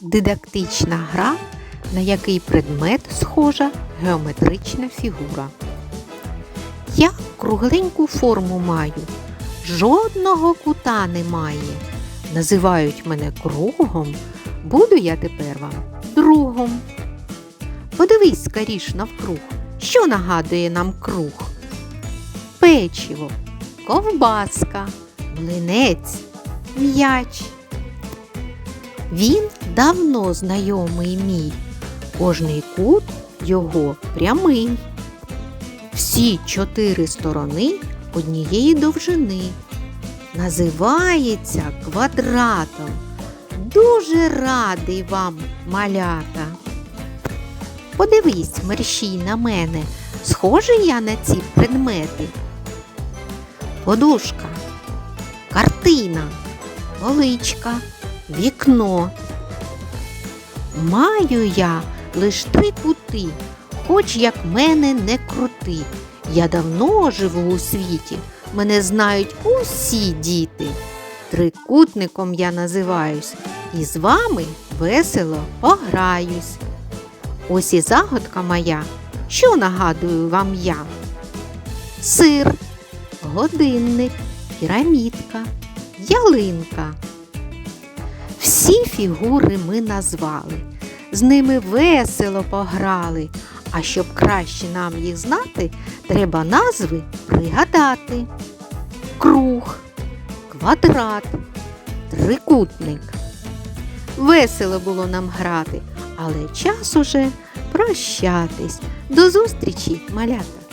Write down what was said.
дидактична гра, на який предмет схожа геометрична фігура. Я кругленьку форму маю, жодного кута немає. Називають мене кругом, буду я тепер вам другом. Подивись скоріш навкруг, що нагадує нам круг? Печиво, ковбаска, млинець, м'яч. Він давно знайомий мій, кожний кут його прямий. Всі чотири сторони однієї довжини. Називається квадратом. Дуже радий вам, малята. Подивись, мерщій на мене, схожий я на ці предмети. Подушка, картина, поличка, вікно. Маю я лиш три кути, хоч як мене не крути. Я давно живу у світі, мене знають усі діти. Трикутником я називаюсь і з вами весело пограюсь. Ось і загадка моя, що нагадую вам я? Сир, годинник, пірамідка, ялинка. Фігури ми назвали, з ними весело пограли. А щоб краще нам їх знати, треба назви пригадати. Круг, квадрат, трикутник. Весело було нам грати, але час уже прощатись. До зустрічі, малята!